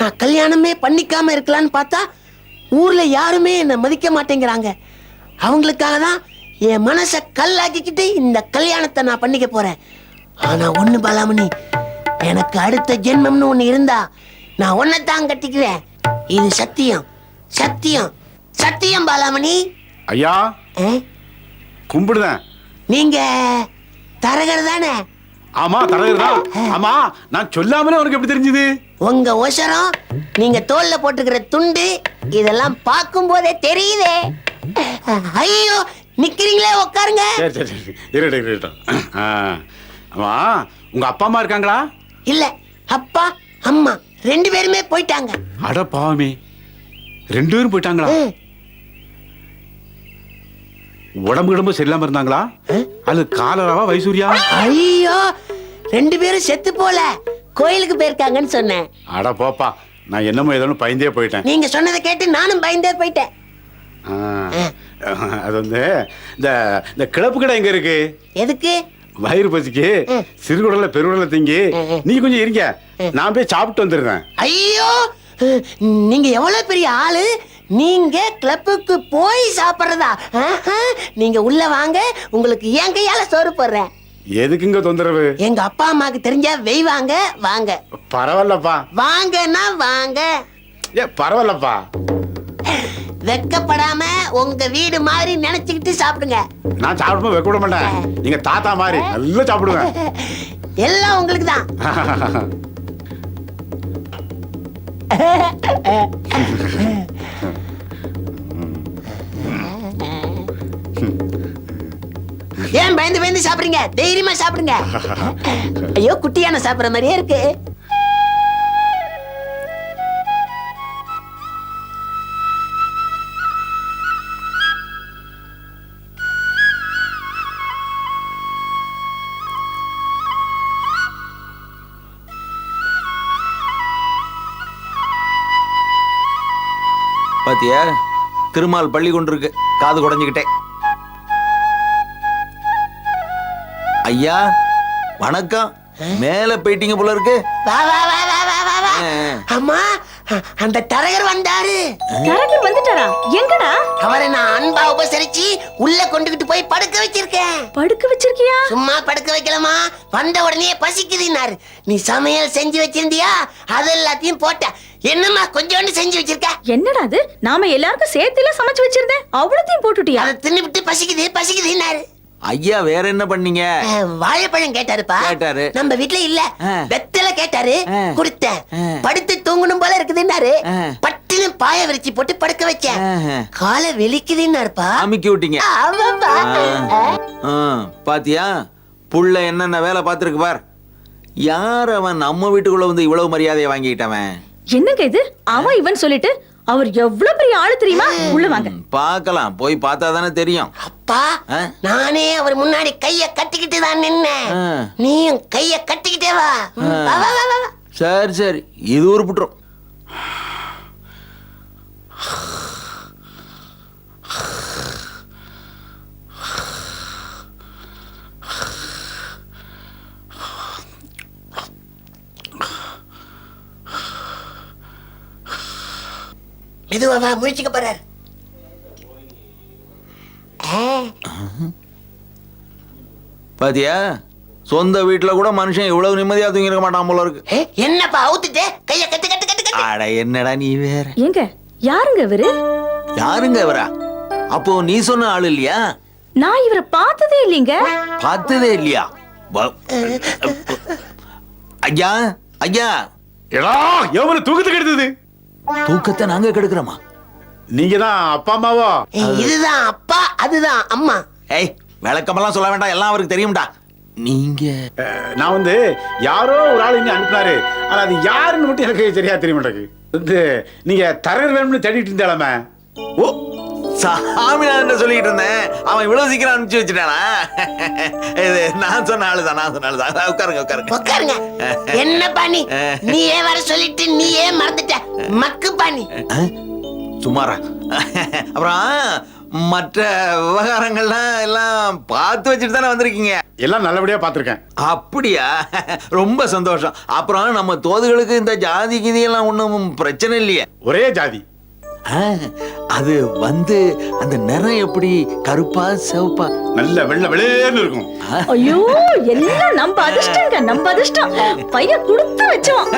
நான் கல்யாணமே பண்ணிக்காம இருக்கலாம்னு பார்த்தா ஊர்ல யாருமே என்னை மதிக்க மாட்டேங்கிறாங்க. அவங்களுக்காக தான் என் மனசை கல்லாக்கிக்கிட்டு இந்த கல்யாணத்தை நான் பண்ணிக்க போறேன். ஆனா ஒண்ணு பாலாமணி எனக்கு அடுத்த ஜென்மம்னு ஒண்ணு இருந்தா நான் ஒன்னைத்தான் கட்டிக்குவேன் இது சத்தியம் சத்தியம் சத்தியம் பாலாமணி. ஐயா ஆ? கும்பிடுதேன். நீங்க தரகர் தானே? ஆமா தலைவர் தான். ஆமா நான் சொல்லாமலே உனக்கு எப்படி தெரிஞ்சது? உங்க ஒசரம் நீங்க தோல்ல போட்டுக்கிற துண்டு இதெல்லாம் பார்க்கும் போதே தெரியுதே. ஐயோ நிக்கிறீங்களே உட்காருங்க சரி சரி சரி. ஆமா உங்க அப்பா அம்மா இருக்காங்களா? இல்ல அப்பா அம்மா ரெண்டு பேருமே போயிட்டாங்க. அட பாவமே ரெண்டு பேரும் போயிட்டாங்களா. உடம்பு கிடம்பு சரியில்லாம இருந்தாங்களா? அது காலராவா வைசூரியா? ஐயோ ரெண்டு பேரும் செத்து போல. கோயிலுக்கு போயிருக்காங்கன்னு சொன்னேன். அட போப்பா நான் என்னமோ ஏதோ பயந்தே போயிட்டேன். நீங்க சொன்னதை கேட்டு நானும் பயந்தே போயிட்டேன். அது வந்து இந்த இந்த கிளப்பு கடை எங்க இருக்கு? எதுக்கு? வயிறு பசிக்கு சிறுகுடல பெருகுடல திங்கி நீ கொஞ்சம் இருங்க. நான் போய் சாப்பிட்டு வந்துடுறேன். ஐயோ! நீங்க எவ்வளவு பெரிய ஆளு? நீங்க கிளப்புக்கு போய் சாப்பிடுறதா? நீங்க உள்ள வாங்க உங்களுக்கு என் கையால சோறு போடுறேன். எதுக்குங்க தொந்தரவு? எங்க அப்பா அம்மாக்கு தெரிஞ்சா வெய்வாங்க வாங்க பரவாயில்லப்பா. வாங்கன்னா வாங்க. ஏ பரவாயில்லப்பா. வெக்கப்படாம உங்க வீடு மாதிரி நினைச்சுக்கிட்டு சாப்பிடுங்க. நான் சாப்பிடும்போது வைக்க விட மாட்டேன். நீங்க தாத்தா மாதிரி நல்லா சாப்பிடுவேன் எல்லாம் உங்களுக்கு தான். ஏன் பயந்து பயந்து சாப்பிடுங்க தைரியமா சாப்பிடுங்க. ஐயோ குட்டியான சாப்பிடுற மாதிரியே இருக்கு. பாத்தியா? திருமால் பள்ளி கொண்டிருக்கு. காது குடைஞ்சுக்கிட்டே ஐயா வணக்கம். மேல போயிட்டீங்க போல இருக்கு. வா வா வா வா வா வா வா. அம்மா அந்த தரகர் வந்தாரு. கரகர் வந்துட்டாரா? எங்கடா? அவரை நான் அன்பா உபசரிச்சு உள்ள கொண்டுகிட்டு போய் படுக்க வச்சிருக்கேன். படுக்க வச்சிருக்கியா? சும்மா படுக்க வைக்கலாமா வந்த உடனே பசிக்குதுன்னாரு. நீ சமையல் செஞ்சு வச்சிருந்தியா? அது எல்லாத்தையும் போட்ட. என்னம்மா கொஞ்சோண்டு செஞ்சு வச்சிருக்க? என்னடா அது? நாம எல்லாருக்கும் சேர்த்துல சமைச்சு வச்சிருந்தேன். அவ்வளத்தையும் போட்டுட்டியா? அதை தின்னுபிட்டு பசிக்குது பசிக்குதுன்னாரு. ஐயா வேற என்ன பண்ணீங்க? வாழைப்பழம் கேட்டாருப்பா. கேட்டாரு. நம்ம வீட்ல இல்ல. வெத்தல கேட்டாரு. கொடுத்தேன். ஆ. படுத்து தூங்கணும் போல இருக்குதுன்னாரு. ஆ. பட்டுன்னு பாய விரிச்சு போட்டு படுக்க வச்சேன். காலை வெளிக்குதுன்னாருப்பா. அமுக்கி விட்டீங்க. பாத்தியா? புள்ள என்னென்ன வேலை பார்த்துருக்கு பார். யார் அவன் நம்ம வீட்டுக்குள்ள வந்து இவ்வளவு மரியாதையை வாங்கிக்கிட்டவன்? என்னங்க இது? அவன் இவன் சொல்லிட்டு அவர் எவ்வளவு பெரிய ஆளு தெரியுமா? உள்ள வாங்க. பார்க்கலாம். போய் பார்த்தா தானே தெரியும். அப்பா? நானே அவர் முன்னாடி கைய கட்டிக்கிட்டு தான் நின்னேன். நீயும் கைய கட்டிக்கிட்டே வா. வா, வா, வா, வா, வா. சரி சரி. இது உருப்பிட்டுரும் மெதுவா வா முழிச்சுக்க போறார். பாத்தியா? சொந்த வீட்டுல கூட மனுஷன் இவ்வளவு நிம்மதியா தூங்கி இருக்க மாட்டான் போல இருக்கு. என்னப்பா அவுத்துட்டு? கைய கட்டு கட்டு கட்டு அட என்னடா நீ வேற? ஏங்க யாருங்க இவரு? யாருங்க இவரா? அப்போ நீ சொன்ன ஆள் இல்லையா? நான் இவரை பார்த்ததே இல்லைங்க. பார்த்ததே இல்லையா? ஐயா ஐயா. எடா எவனு தூக்கத்துக்கு எடுத்தது? தூக்கத்தை நாங்க கெடுக்கிறோமா? நீங்க தான் அப்பா அம்மாவோ? இதுதான் அப்பா அதுதான் அம்மா. ஏய் விளக்கமெல்லாம் சொல்ல வேண்டாம் எல்லாம் அவருக்கு தெரியும்டா. நீங்க நான் வந்து யாரோ ஒரு ஆள் இங்க அனுப்புனாரு. ஆனா அது யாருன்னு மட்டும் எனக்கு சரியா தெரிய மாட்டேங்குது வந்து நீங்க தரகர் வேணும்னு தேடிட்டு இருந்தாலுமே ஓ சாமிநாதன் சொல்லிட்டு இருந்தேன்? அவன் இவ்வளவு சீக்கிரம் அனுப்பிச்சு வச்சுட்டானா? இது நான் சொன்ன ஆளுதான் நான் சொன்ன ஆளுதான். உட்காருங்க உட்காருங்க. உட்காருங்க. என்ன பாணி? நீ ஏன் வர சொல்லிட்டு நீ ஏன் மறந்துட்ட. மக்கு பாணி. சுமாரா அப்புறம் மற்ற விவகாரங்கள்லாம் எல்லாம் பார்த்து வச்சுட்டு தானே வந்திருக்கீங்க? எல்லாம் நல்லபடியா பார்த்துருக்கேன். அப்படியா? ரொம்ப சந்தோஷம். அப்புறம் நம்ம தோதுகளுக்கு இந்த ஜாதி கிதியெல்லாம் ஒன்றும் பிரச்சனை இல்லையே. ஒரே ஜாதி. அது வந்து அந்த நிறம் எப்படி கருப்பா சிவப்பா நல்ல வெள்ளை வெளியேன்னு இருக்கும் ஐயோ எல்லாம் நம்ம அதிர்ஷ்டங்க நம்ம அதிர்ஷ்டம் பையன் கொடுத்து வச்சோம்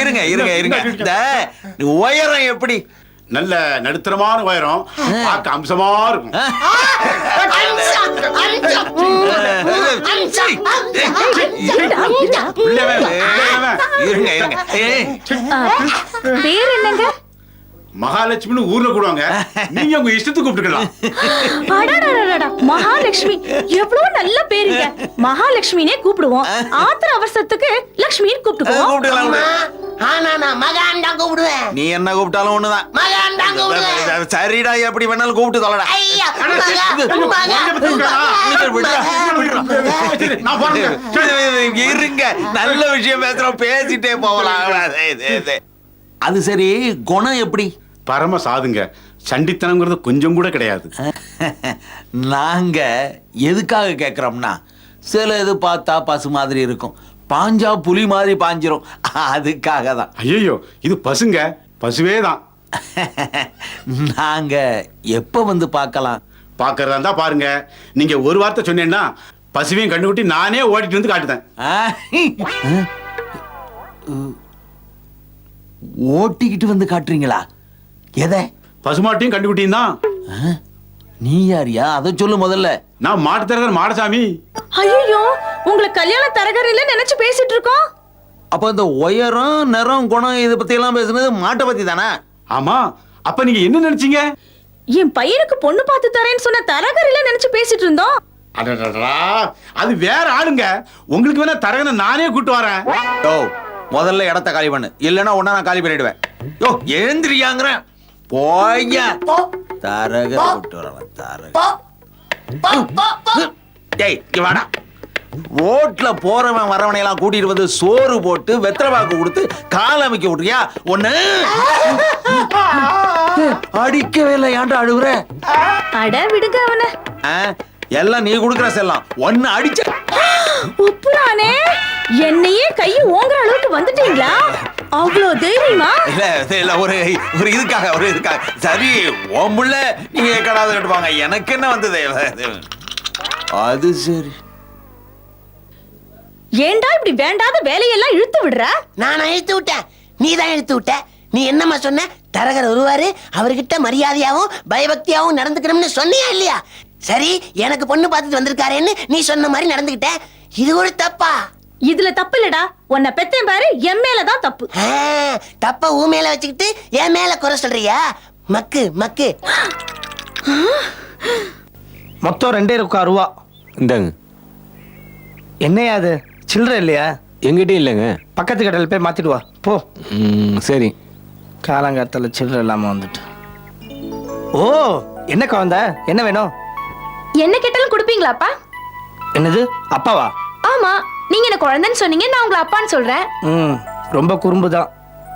இருங்க இருங்க இருங்க இந்த உயரம் எப்படி நல்ல நடுத்தரமான உயரம் பார்க்க அம்சமா இருக்கும் பேர் என்னங்க? மகாலட்சுமின்னு ஊர்ல கூடுவாங்க. நீங்க உங்க இஷ்டத்துக்கு கூப்பிட்டுக்கலாம். மகாலட்சுமி எவ்வளவு நல்ல பேருங்க. மகாலட்சுமினே கூப்பிடுவோம். ஆத்திர அவசரத்துக்கு லட்சுமின்னு கூப்பிட்டுக்குவோம். ஆனா நான் மகான் தான் கூப்பிடுவேன். நீ என்ன கூப்பிட்டாலும் ஒண்ணுதான். மகான் தான் கூப்பிடுவேன். சரிடா எப்படி வேணாலும் கூப்பிட்டு தொலைடா. ஐயா இருங்க. நல்ல விஷயம் பேசுறோம். பேசிட்டே போகலாம். அது சரி குணம் எப்படி? பரம சாதுங்க. சண்டித்தனங்கிறது கொஞ்சம் கூட கிடையாது. நாங்க எதுக்காக கேக்குறோம்னா சில இது பார்த்தா பசு மாதிரி இருக்கும். பாஞ்சா புலி மாதிரி பாஞ்சிரும். அதுக்காக தான். ஐயோ இது பசுங்க. பசுவே தான். நாங்க எப்ப வந்து பார்க்கலாம்? பாக்குறதா இருந்தா பாருங்க. நீங்க ஒரு வார்த்தை சொன்னேன்னா பசுவையும் கண்டுபிட்டி நானே ஓடிட்டு வந்து காட்டுதேன்? ஓட்டிக்கிட்டு வந்து காட்டுறீங்களா? எதை? பசுமாட்டையும் கண்டுபிட்டியும் தான். ஆ? நீ யாரியா? அதை சொல்லு முதல்ல. நான் மாட்டு தரகர் மாடசாமி. ஐயோ உங்களை கல்யாண தரகரில நினைச்சு பேசிட்டு இருக்கோம். அப்ப இந்த உயரம் நிறம் குணம் இதை பத்தி எல்லாம் பேசுனது மாட்டை பத்தி தானே? ஆமா. அப்ப நீங்க என்ன நினைச்சீங்க? என் பையனுக்கு பொண்ணு பார்த்து தரேன்னு சொன்ன தரகரில நினைச்சு பேசிட்டு இருந்தோம். அடடடடா, அது வேற ஆளுங்க. உங்களுக்கு வேணா தரகனை நானே கூட்டு வரேன். யோ முதல்ல இடத்த காலி பண்ணு. இல்லைன்னா உடனே நான் காலி பண்ணிடுவேன். யோ எழுந்திரியாங்கிறேன். போய்ய போ, தரக போ. விட்டு வரவன் தரக. டேய் இங்க வாடா ரோட்ல போறவன் வரவனை எல்லாம் கூட்டிட்டு வந்து சோறு போட்டு வெத்தலை பாக்கு கொடுத்து கால் அமைக்க விட்றியா ஒண்ணு அடிக்கவே இல்லை ஏன்டா அழுகுற அட விடுங்க அவன எல்லாம் நீ கொடுக்குற செல்லம் ஒன்னு அடிச்ச உப்புரானே என்னையே கைய ஓங்குற அளவுக்கு வந்துட்டீங்களா அவ்வளோ தைரியமா? இல்ல இல்ல ஒரு ஒரு இதுக்காக ஒரு இதுக்காக. சரி உன் புள்ள நீங்க கடாத கட்டுவாங்க எனக்கு என்ன வந்தது? அது சரி. ஏன்டா இப்படி வேண்டாத வேலையெல்லாம் இழுத்து விடுற? நான் இழுத்து விட்டேன். நீ தான் இழுத்து விட்ட. நீ என்னம்மா சொன்ன? தரகர் வருவாரு அவர்கிட்ட மரியாதையாவும் பயபக்தியாவும் நடந்துக்கணும்னு சொன்னியா இல்லையா? சரி எனக்கு பொண்ணு பார்த்துட்டு வந்திருக்காரேன்னு நீ சொன்ன மாதிரி நடந்துக்கிட்ட. இது ஒரு தப்பா? இதுல தப்பு இல்லடா உன்னை பெத்தேன் பாரு என் மேலதான் தப்பு. தப்ப ஊ மேல வச்சுக்கிட்டு என் மேல குறை சொல்றியா? மக்கு மக்கு. மொத்தம் ரெண்டே இருக்கா ரூபா இந்தாங்க. என்னையா அது? சில்லற இல்லையா? எங்கிட்டயும் இல்லைங்க. பக்கத்து கடையில் போய் மாத்திட்டு வா. போ. ம், சரி. காலங்காலத்தில் சில்லற இல்லாம வந்துட்டு. ஓ என்ன குழந்த? என்ன வேணும்? என்ன கேட்டாலும் கொடுப்பீங்களாப்பா? என்னது? அப்பாவா? ஆமா. நீங்க என்ன குழந்தைன்னு சொன்னீங்க நான் உங்களை அப்பான்னு சொல்றேன். ம் ரொம்ப குறும்பு தான்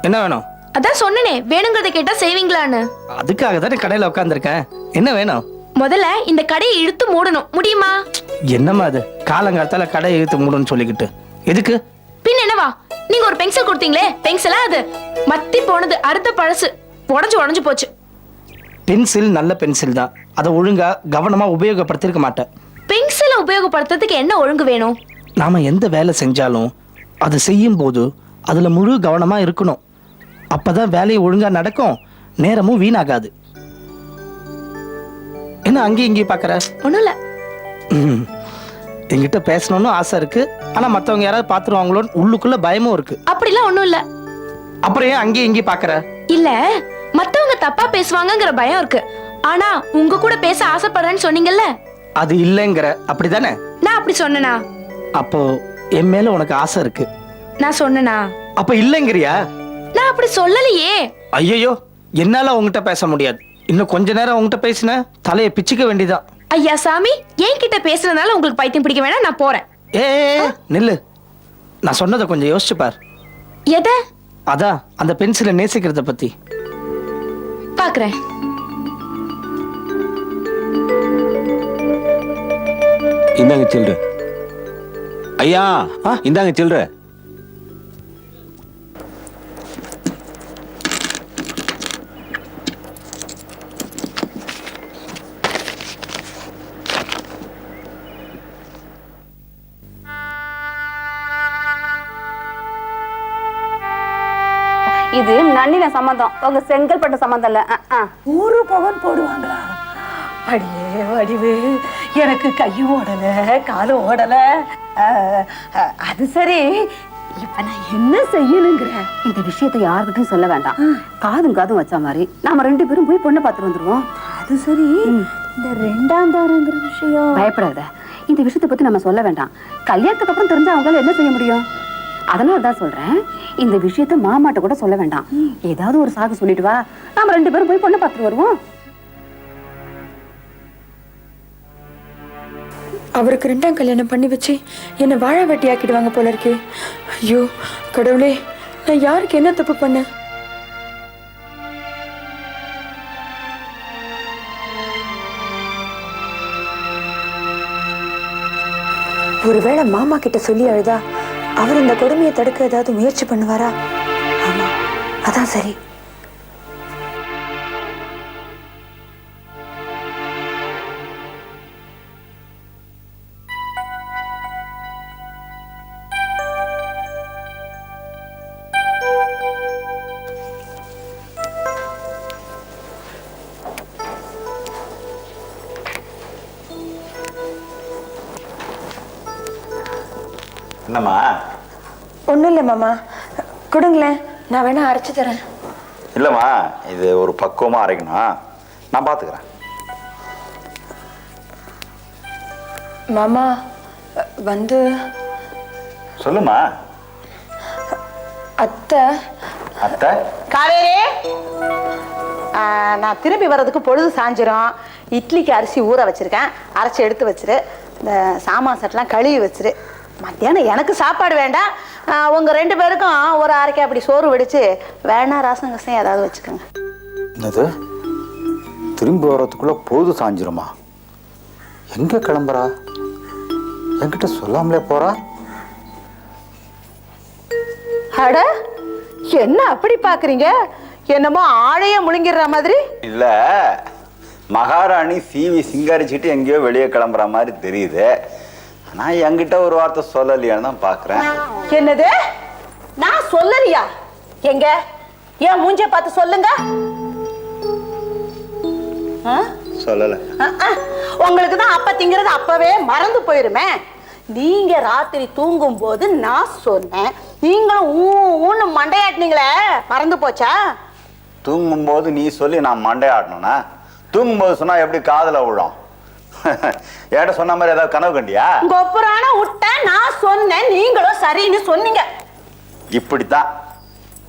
என்ன வேணும்? அதான் சொன்னனே வேணுங்கிறத கேட்டா செய்வீங்களான்னு. அதுக்காக தான் கடையில் உட்காந்துருக்கேன் என்ன வேணும்? முதல்ல இந்த கடையை இழுத்து மூடணும். முடியுமா? என்னம்மா அது? காலங்காலத்தால கடை இழுத்து மூடுன்னு சொல்லிக்கிட்டு. எதுக்கு? பின் என்னவா? நீங்க ஒரு பென்சில் கொடுத்தீங்களே பென்சிலா அது? மத்தி போனது அடுத்த பழசு. உடஞ்சு உடஞ்சு போச்சு. பென்சில் நல்ல பென்சில் தான். அதை ஒழுங்கா கவனமா உபயோகப்படுத்திருக்க மாட்டேன். பென்சிலை உபயோகப்படுத்துறதுக்கு என்ன ஒழுங்கு வேணும்? நாம எந்த வேலை செஞ்சாலும் அது செய்யும் போது அதுல முழு கவனமா இருக்கணும். அப்பதான் வேலையை ஒழுங்கா நடக்கும். நேரமும் வீணாகாது. என்ன அங்கேயும் இங்கேயும் பார்க்கற ஒண்ணும் இல்ல. ம். என்கிட்ட பேசணும்னு ஆசை இருக்கு. ஆனா மத்தவங்க யாராவது பார்த்துருவாங்களோன்னு உள்ளுக்குள்ள பயமும் இருக்கு. அப்படிலாம் ஒண்ணும் இல்ல. அப்புறம் ஏன் அங்கேயும் இங்கேயும் பார்க்கற இல்ல. மத்தவங்க தப்பா பேசுவாங்கங்கிற பயம் இருக்கு. ஆனா உங்க கூட பேச ஆசைப்படுறேன்னு சொன்னீங்கல்ல? அது இல்லைங்கிற. அப்படிதானே? நான் அப்படி சொன்னனா? அப்போ என் மேல உனக்கு ஆசை இருக்கு. நான் சொன்னனா? அப்ப இல்லைங்கிறியா? நான் அப்படி சொல்லலையே. ஐயோ என்னால உங்ககிட்ட பேச முடியாது. இன்னும் கொஞ்ச நேரம் உங்ககிட்ட பேசின தலையை பிச்சுக்க வேண்டியதான் ஐயா சாமி என்கிட்ட பேசுறதுனால உங்களுக்கு பைத்தியம் பிடிக்க வேணாம் நான் போறேன். ஏ நில்லு. நான் சொன்னதை கொஞ்சம் யோசிச்சு பார். எதை? அதான் அந்த பென்சிலை நேசிக்கிறத பத்தி. பாக்குறேன். இந்தாங்க சில்லற. ஐயா? இந்தாங்க சில்லற. இது நன்னில சம்பந்தம் உங்க செங்கல்பட்டு சம்பந்தம் இல்ல. நூறு பவன் போடுவாங்களா? அடியே வடிவு எனக்கு கையும் ஓடல காலும் ஓடல. அது சரி. இப்ப நான் என்ன செய்யணுங்கிற? இந்த விஷயத்தை யாருக்கிட்டையும் சொல்ல வேண்டாம். காதும் காதும் வச்ச மாதிரி நாம ரெண்டு பேரும் போய் பொண்ணு பார்த்துட்டு வந்துருவோம். அது சரி. இந்த ரெண்டாம் தாரங்கிற விஷயம். பயப்படாத. இந்த விஷயத்தை பத்தி நம்ம சொல்ல வேண்டாம். கல்யாணத்துக்கு அப்புறம் தெரிஞ்சா அவங்களால என்ன செய்ய முடியும்? அதனால தான் சொல்றேன். இந்த விஷயத்த மாமாட்ட கூட சொல்ல வேண்டாம். ஏதாவது ஒரு சாக்கு சொல்லிட்டு வா. நாம ரெண்டு பேரும் போய் பொண்ணு பார்த்துட்டு வருவோம். அவருக்கு ரெண்டாம் கல்யாணம் பண்ணி வச்சு என்னை வாழ வெட்டி ஆக்கிடுவாங்க போல இருக்கே. ஐயோ கடவுளே நான் யாருக்கு என்ன தப்பு பண்ணேன்? ஒருவேளை மாமா கிட்ட சொல்லி அழுதா அவர் இந்த கொடுமையை தடுக்க ஏதாவது முயற்சி பண்ணுவாரா? ஆமா அதான் சரி. என்னம்மா ஒன்றும் இல்லை மாமா. கொடுங்களேன். நான் வேணா அரைச்சு தரேன். இல்லைம்மா இது ஒரு பக்குவமாக அரைக்கணும்? நான் பார்த்துக்கிறேன் மாமா வந்து சொல்லுமா? அத்தை. அத்தை? காவேரி! நான் திரும்பி வர்றதுக்கு பொழுது சாஞ்சிரும். இட்லிக்கு அரிசி ஊற வச்சிருக்கேன். அரைச்சி எடுத்து வச்சிரு. இந்த சாமான் செட்டெல்லாம் கழுவி வச்சிரு. மத்தியானம் எனக்கு சாப்பாடு வேண்டாம். ஆ, உங்க ரெண்டு பேருக்கும் ஒரு அரைக்கை அப்படி சோறு வெடிச்சு வேணா ரசம் கசம் ஏதாவது வச்சுக்கோங்க. என்னது? திரும்பி வர்றதுக்குள்ள பொழுது சாஞ்சிருமா? எங்க கிளம்புறா? என்கிட்ட சொல்லாமலே போறா? அட என்ன அப்படி பாக்குறீங்க? என்னமோ ஆழைய முழுங்கிடுற மாதிரி? இல்ல மகாராணி சீவி சிங்காரிச்சிட்டு எங்கேயோ வெளியே கிளம்புற மாதிரி தெரியுது. ஆனா என்கிட்ட ஒரு வார்த்தை சொல்லலையான்னு தான் பாக்குறேன். என்னது? நான் சொல்லலையா? எங்க? ஏன் மூஞ்ச பார்த்து சொல்லுங்க. ஆ? சொல்லல. அஹ். உங்களுக்கு தான் அப்ப திங்கிறது அப்பவே மறந்து போயிருமே. நீங்க ராத்திரி தூங்கும் போது நான் சொன்னேன். நீங்களும் ஊ ஊன்னு மண்டையாட்டினீங்களே. மறந்து போச்சா? தூங்கும்போது நீ சொல்லி நான் மண்டை ஆடணும்னா தூங்கும்போது சொன்னா எப்படி காதுல விழும்? என்கிட்ட சொன்ன மாதிரி ஏதாவது கனவு கண்டியா? உங்க ஒப்புறான விட்ட நான் சொன்னேன் நீங்களும் சரின்னு சொன்னீங்க. இப்படித்தான்.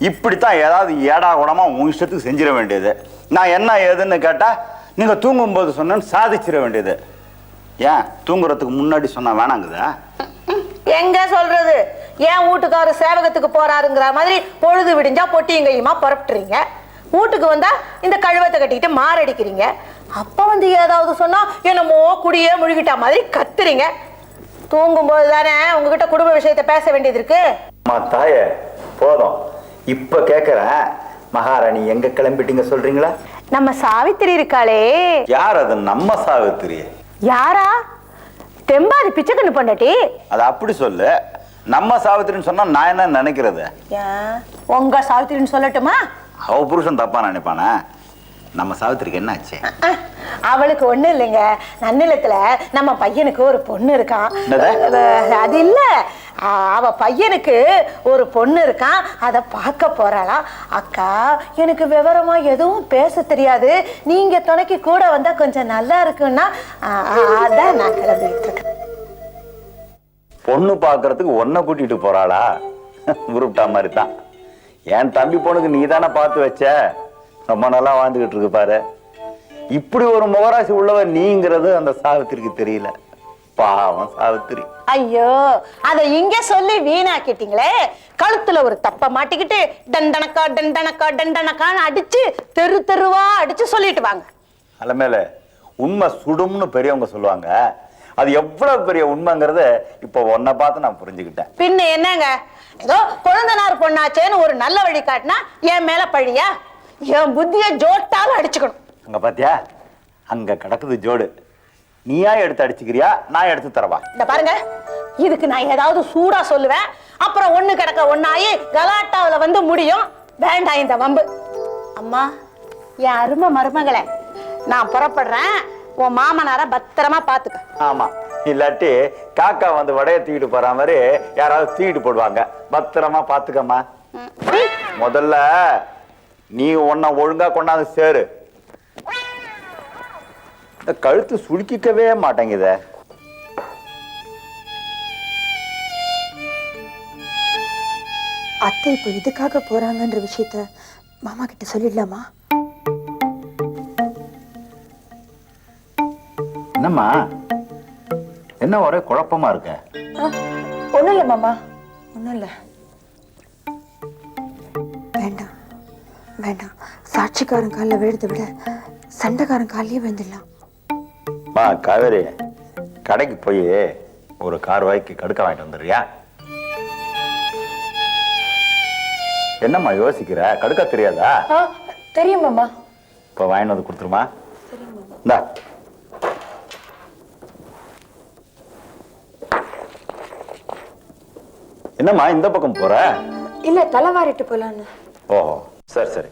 இப்படித்தான் ஏதாவது ஏடா கூடமா உன் இஷ்டத்துக்கு செஞ்சிட வேண்டியது. நான் என்ன ஏதுன்னு கேட்டா நீங்க தூங்கும்போது சொன்னேன்னு சாதிச்சிட வேண்டியது. ஏன்? தூங்குறதுக்கு முன்னாடி சொன்னா வேணாங்குதா? எங்க சொல்றது? ஏன் வீட்டுக்காரர் சேவகத்துக்கு போறாருங்கிற மாதிரி பொழுது விடிஞ்சா பொட்டியும் கையுமா புறப்பட்டுறீங்க வீட்டுக்கு வந்தா இந்த கழுவத்தை கட்டிக்கிட்டு மாரடிக்கிறீங்க. அப்ப வந்து ஏதாவது சொன்னா என்னமோ குடியே முழுகிட்டா மாதிரி கத்துறீங்க. தூங்கும்போது தானே உங்ககிட்ட குடும்ப விஷயத்தை பேச வேண்டியது இருக்கு? அம்மா தாயே போதும். இப்ப கேக்குறேன். மகாராணி எங்க கிளம்பிட்டீங்க சொல்றீங்களா? நம்ம சாவித்திரி இருக்காளே. யார் அது? நம்ம சாவித்திரி. யாரா? தெம்பாதி பிச்சைக்கண்ணு பொண்டாட்டி. அது அப்படி சொல்லு. நம்ம சாவித்திரின்னு சொன்னா நான் என்ன நினைக்கிறது? ஏன்? உங்க சாவித்திரின்னு சொல்லட்டுமா? அவ புருஷன் தப்பா நினைப்பானே? நம்ம சாவித்திரிக்கு என்ன ஆச்சு அவளுக்கு ஒண்ணு இல்லைங்க. நன்னிலத்துல நம்ம பையனுக்கு ஒரு பொண்ணு இருக்கான். அது இல்ல. அவ பையனுக்கு ஒரு பொண்ணு இருக்கான். அதை பார்க்க போறாளாம் அக்கா எனக்கு விவரமா எதுவும் பேச தெரியாது. நீங்க துணைக்கு கூட வந்தா கொஞ்சம் நல்லா இருக்குன்னா அதான் நான் கிளம்பிட்டு இருக்கேன். பொண்ணு பார்க்கறதுக்கு ஒன்ன கூட்டிட்டு போறாளா? உருப்பிட்டா மாதிரி தான் என் தம்பி பொண்ணுக்கு நீ தானே பார்த்து வச்ச? ரொம்ப நல்லா வாழ்ந்துகிட்டு இருக்கு பாரு. இப்படி ஒரு முகராசி உள்ளவ நீங்கிறது அந்த சாவித்திரிக்கு தெரியல. பாவம் சாவித்திரி. ஐயோ அதை இங்க சொல்லி வீணாக்கிட்டீங்களே. கழுத்துல ஒரு தப்ப மாட்டிக்கிட்டு டண்டனக்கா டண்டனக்கா டண்டனக்கான்னு அடிச்சு தெரு தெருவா அடிச்சு சொல்லிட்டு வாங்க. அலமேல உண்மை சுடும்னு பெரியவங்க சொல்லுவாங்க. அது எவ்வளவு பெரிய உண்மைங்கிறத இப்போ உன்னை பார்த்து நான் புரிஞ்சுக்கிட்டேன். பின்ன என்னங்க? ஏதோ குழந்தனார் பொண்ணாச்சேன்னு ஒரு நல்ல வழி காட்டினா என் மேல பழியா? என் புத்திய ஜோட்டாலும் அடிச்சுக்கணும். அங்க பாத்தியா? அங்க கிடக்குது ஜோடு. நீயா எடுத்து அடிச்சுக்கிறியா? நான் எடுத்து தரவா? இந்த பாருங்க. இதுக்கு நான் ஏதாவது சூடா சொல்லுவேன். அப்புறம் ஒண்ணு கிடக்க ஒண்ணாயி கலாட்டாவுல வந்து முடியும். வேண்டாம் இந்த வம்பு. அம்மா என் அருமை மருமகளே நான் புறப்படுறேன். உன் மாமனார பத்திரமா பாத்துக்க. ஆமா. இல்லாட்டி காக்கா வந்து வடைய தூக்கிட்டு போற மாதிரி யாராவது தூக்கிட்டு போடுவாங்க. பத்திரமா பாத்துக்கம்மா. முதல்ல நீ உன்னை ஒழுங்கா கொண்டாந்து சேரு. இந்த கழுத்து சுளுக்கிக்கவே மாட்டேங்குதே. அத்தை இப்போ இதுக்காக போறாங்கன்ற விஷயத்த மாமா கிட்ட சொல்லிடலாமா? என்னம்மா? என்ன ஒரே குழப்பமா இருக்க? ஒன்றும் இல்லை மாமா. ஒன்றும் இல்லை. வேண்டாம். சாட்சிக்காரன் காலில் விழுறதை விட சண்டைக்காரன் காலிலேயே விழுந்துடலாம். மா காவேரி கடைக்கு போய் ஒரு கார் வாய்க்கு கடுக்க வாங்கிட்டு வந்துடுறியா? என்னம்மா யோசிக்கிற? கடுக்க தெரியாதா? தெரியும் மாமா. இப்போ வாங்கிட்டு வந்து கொடுத்துருமா? இந்தா. என்னம்மா இந்த பக்கம் போற? இல்லை தலை வாரிட்டு போலான்னு. ஓஹோ. சரி சரி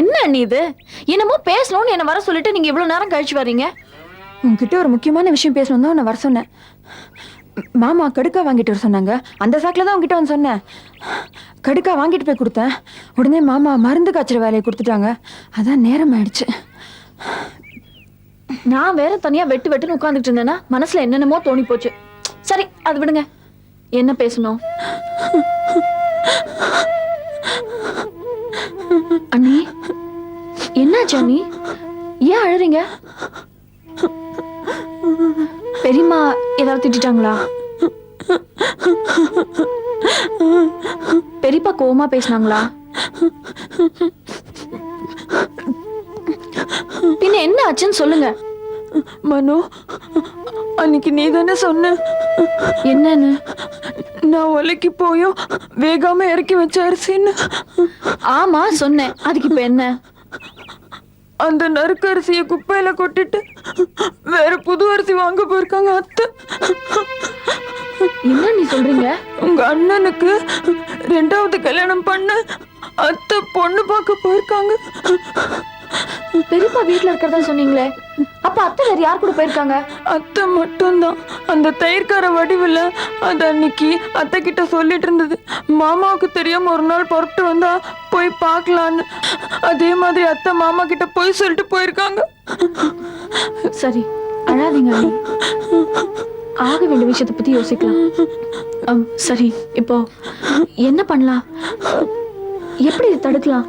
என்ன அண்ணி இது? என்னமோ பேசணும்னு என்ன வர சொல்லிட்டு நீங்க இவ்வளவு நேரம் கழிச்சு வர்றீங்க? உங்ககிட்ட ஒரு முக்கியமான விஷயம் பேசணும் தான் நான் வர சொன்னேன். மாமா கடுக்கா வாங்கிட்டு வர சொன்னாங்க. அந்த சாக்கில் தான் உங்ககிட்ட வந்து சொன்னேன். கடுக்கா வாங்கிட்டு போய் கொடுத்தேன். உடனே மாமா மருந்து காய்ச்சற வேலையை கொடுத்துட்டாங்க. அதான் நேரம் ஆயிடுச்சு நான் வேற தனியா வெட்டு வெட்டுன்னு உட்கார்ந்துட்டு இருந்தேன்னா மனசுல என்னென்னமோ தோணி போச்சு. சரி அது விடுங்க. என்ன பேசணும்? அண்ணி என்னாச்சு அண்ணி? ஏன் அழறீங்க? பெரியம்மா ஏதாவது திட்டிட்டாங்களா? பெரியப்பா கோவமா பேசினாங்களா? பின்ன என்ன ஆச்சுன்னு சொல்லுங்க. மனோ அன்னைக்கு நீ தானே சொன்ன. என்னன்னு? நான் ஒலைக்கு போயும் வேகாம இறக்கி வச்ச அரிசின்னு. ஆமா சொன்னேன். அதுக்கு இப்ப என்ன? அந்த நறுக்கு அரிசியை குப்பையில கொட்டிட்டு வேற புது அரிசி வாங்க போயிருக்காங்க அத்தை. என்ன நீ சொல்றீங்க? உங்க அண்ணனுக்கு ரெண்டாவது கல்யாணம் பண்ண அத்தை பொண்ணு பார்க்க போயிருக்காங்க. பெரியப்பா வீட்ல இருக்கிறதா சொன்னீங்களே. அப்ப அத்தை வேற யார் கூட போயிருக்காங்க? அத்தை மட்டும்தான். அந்த தயிர்கார வடிவில் அது அன்னைக்கு அத்தை கிட்ட சொல்லிட்டு இருந்தது. மாமாவுக்கு தெரியாம ஒரு நாள் புறப்பட்டு வந்தா போய் பார்க்கலான்னு. அதே மாதிரி அத்தை மாமா கிட்ட போய் சொல்லிட்டு போயிருக்காங்க. சரி அழாதீங்க அண்ணி. ஆக வேண்டிய விஷயத்தை பத்தி யோசிக்கலாம். அம், சரி இப்போ என்ன பண்ணலாம்? எப்படி இதை தடுக்கலாம்?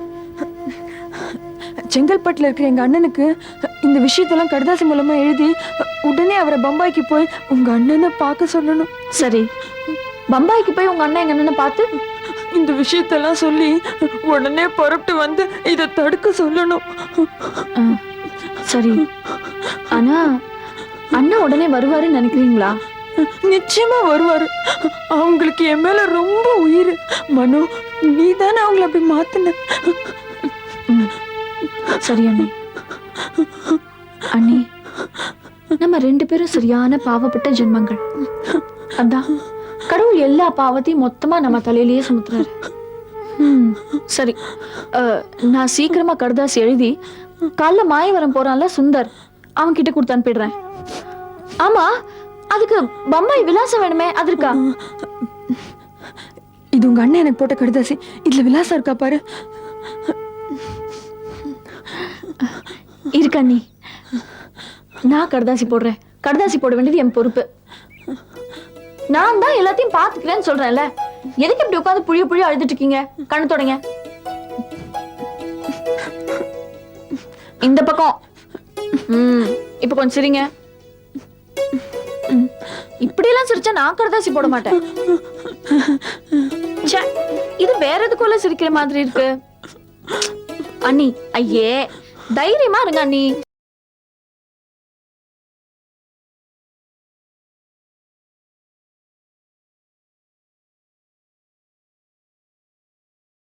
செங்கல்பட்டுல இருக்கிற எங்க அண்ணனுக்கு இந்த விஷயத்தெல்லாம் கடிதாசி மூலமா எழுதி உடனே அவரை பம்பாய்க்கு போய் உங்க அண்ணனை பார்க்க சொல்லணும். சரி. பம்பாய்க்கு போய் உங்க அண்ணன் எங்க அண்ணனை பார்த்து? இந்த விஷயத்தெல்லாம் சொல்லி உடனே புறப்பட்டு வந்து இதை தடுக்க சொல்லணும். சரி. ஆனா அண்ணா உடனே வருவாருன்னு நினைக்கிறீங்களா? நிச்சயமா வருவாரு. அவங்களுக்கு என் மேல ரொம்ப உயிர். மனு நீ தானே அவங்கள அப்படி மாத்தின? சரி அண்ணே அண்ணி நம்ம ரெண்டு பேரும் சரியான பாவப்பட்ட ஜென்மங்கள். அதான் கடவுள் எல்லா பாவத்தையும் மொத்தமா நம்ம தலையிலேயே சுமத்துறாரு. சரி. நான் சீக்கிரமா கடுதாசி எழுதி காலைல மாயவரம் போறான்ல சுந்தர் அவன் கிட்ட கொடுத்து அனுப்பிடுறேன். ஆமா அதுக்கு பம்பாய் விலாசம் வேணுமே அது இருக்கா? இது உங்க அண்ணன் எனக்கு போட்ட கடுதாசி. இதுல விலாசம் இருக்கா பாரு. கண்ணி. நான் கடதாசி போடுறேன். கடதாசி போட வேண்டியது என் பொறுப்பு. நான் தான் எல்லாத்தையும் பாத்துக்கிறேன்னு சொல்றேன்ல. எதுக்கு இப்படி உட்காந்து புளிய புளிய அழுதுட்டு இருக்கீங்க? கண்ணு தொடங்க. இந்த பக்கம். ம் இப்ப கொஞ்சம் சிரிங்க. இப்படியெல்லாம் சிரிச்சா நான் கடுதாசி போட மாட்டேன். இது வேற எதுக்குள்ள சிரிக்கிற மாதிரி இருக்கு? அண்ணி ஐயே. தைரியமா இருங்க அண்ணி.